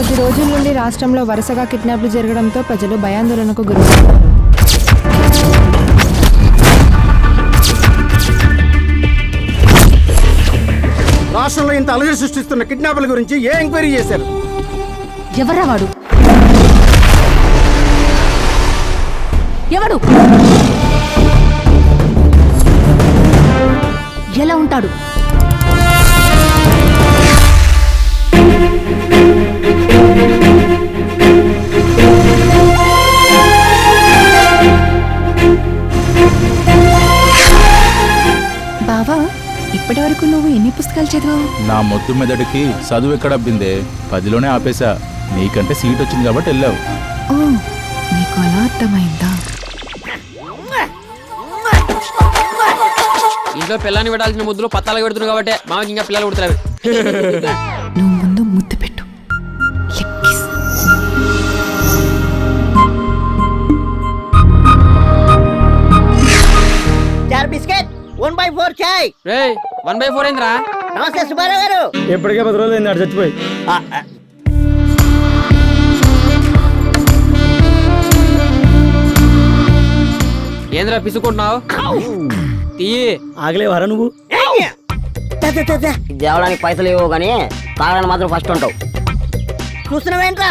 రాష్ట్రంలో వరుసగా కిడ్నాప్లు జరగడంతో ప్రజలు భయాందోళనకు గురవుతున్నారు. రాష్ట్రంలో ఇంత అలజడి సృష్టిస్తున్న కిడ్నాపుల గురించి ఏ ఎంక్వైరీ చేశారు? ఎవర్రా వాడు? ఎవడు? ఎలా ఉంటాడు? ఇప్పటి వరకు నువ్వు ఎన్ని పుస్తకాలు చదివావు? నా మొద్దు మెదడుకి చదువు ఎక్కడ అబ్బిందే? పదిలోనే ఆపేశా. నీకంటే సీట్ వచ్చింది కాబట్టి వెళ్ళావు. ఓ నీకు అలా అర్థమైందా? ఇంట్లో పిల్లని పెట్టాల్సిన ముద్దులు పత్తాలు పెడుతున్నావు కాబట్టి మామకి ఇంకా పిల్లలు పుడుతున్నారు బై ఫోర్ చాయ్ రే వన్ బై ఫోర్ ఏంద్రా? నమస్తే సుబ్బారావు గారు. ఎప్పటికే పది రోజులు అయింది చచ్చిపోయి. ఏంద్రా పిసుకుంటున్నావు? తీయి. ఆగలేవారా నువ్వు. దేవడానికి పైసలు ఇవ్వవు కానీ తాగడానికి మాత్రం ఫస్ట్ ఉంటావు. చూస్తున్నావేంట్రా?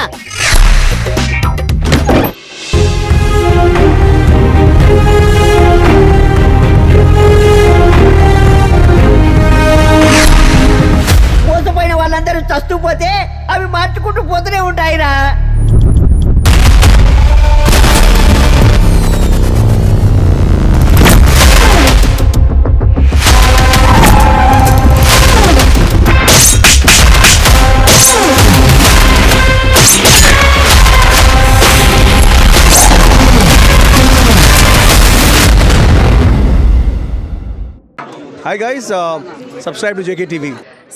వాళ్ళందరూ పోతే అవి మార్చుకుంటూ పోతూనే ఉంటాయిరా Hi guys, uh, subscribe to JKTV.